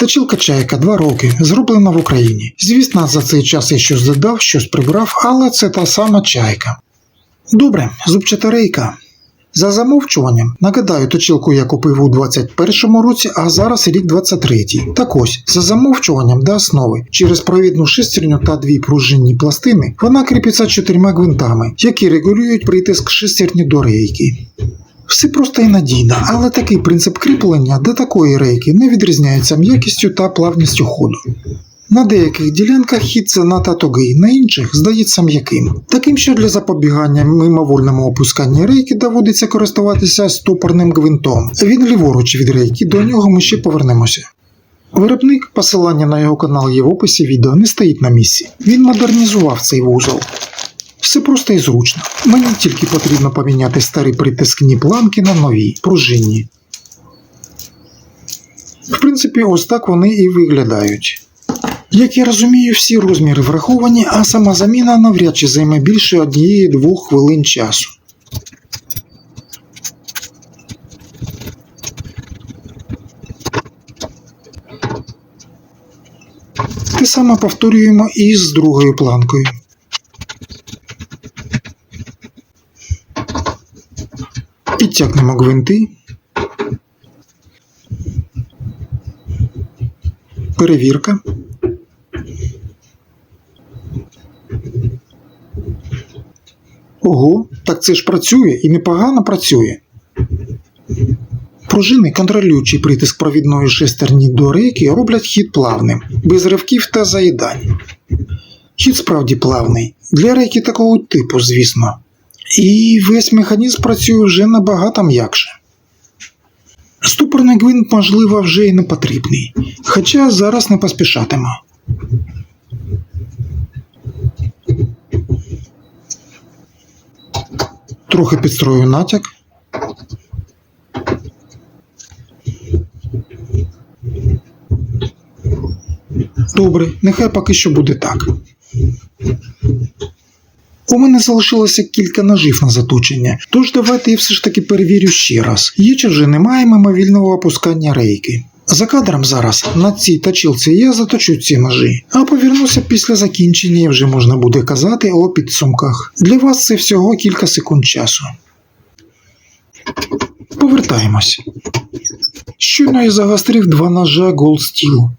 Точилка чайка 2 роки, зроблена в Україні. Звісно, за цей час я щось додав, щось прибрав, але це та сама чайка. Добре, зубчата рейка. За замовчуванням, нагадаю, точилку я купив у 21-му році, а зараз рік 23-й. Так ось, за замовчуванням до основи, через провідну шестерню та дві пружинні пластини, вона кріпиться чотирма гвинтами, які регулюють притиск шестерні до рейки. Все просто і надійно, але такий принцип кріплення до такої рейки не відрізняється м'якістю та плавністю ходу. На деяких ділянках хід занадто тугий, на інших здається м'яким. Таким, що для запобігання мимовольному опусканню рейки доводиться користуватися стопорним гвинтом. Він ліворуч від рейки, до нього ми ще повернемося. Виробник, посилання на його канал є в описі відео, не стоїть на місці. Він модернізував цей вузол. Все просто і зручно. Мені тільки потрібно поміняти старі притискні планки на нові, пружинні. В принципі, ось так вони і виглядають. Як я розумію, всі розміри враховані, а сама заміна навряд чи займе більше однієї-двох хвилин часу. Те саме повторюємо і з другою планкою. Підтягнемо гвинти. Перевірка. Ого, так це ж працює і непогано працює. Пружини, контролюючи притиск провідної шестерні до рейки, роблять хід плавним, без ривків та заїдань. Хід справді плавний, для рейки такого типу, звісно. І весь механізм працює вже набагато м'якше. Ступорний гвинт, можливо, вже й не потрібний, хоча зараз не поспішатиму. Трохи підстрою натяк. Добре, нехай поки що буде так. У мене залишилося кілька ножів на заточення, тож давайте я все ж таки перевірю ще раз, є чи вже немає мимовільного опускання рейки. За кадром зараз на цій точилці я заточу ці ножі, а повернуся після закінчення і вже можна буде казати о підсумках. Для вас це всього кілька секунд часу. Повертаємось. Щойно я загострив два ножа Gold Steel.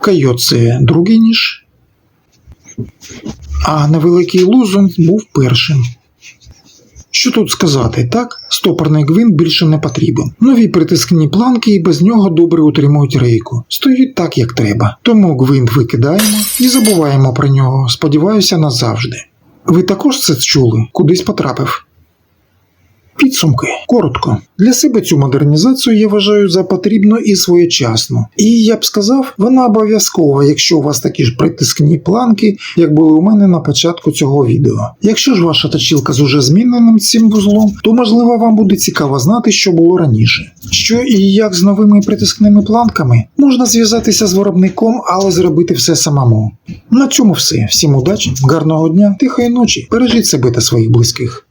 Кайо це другий ніж, а невеликий лузун був першим. Що тут сказати, так? Стопорний гвинт більше не потрібен. Нові притискні планки і без нього добре утримують рейку. Стоїть так, як треба. Тому гвинт викидаємо і забуваємо про нього, сподіваюся, назавжди. Ви також це чули? Кудись потрапив. Підсумки коротко. Для себе цю модернізацію я вважаю за потрібну і своєчасну. І я б сказав, вона обов'язкова, якщо у вас такі ж притискні планки, як були у мене на початку цього відео. Якщо ж ваша точилка з уже зміненим цим вузлом, то можливо вам буде цікаво знати, що було раніше. Що і як з новими притискними планками можна зв'язатися з виробником, але зробити все самому. На цьому все. Всім удачі, гарного дня, тихої ночі. Бережіть себе та своїх близьких.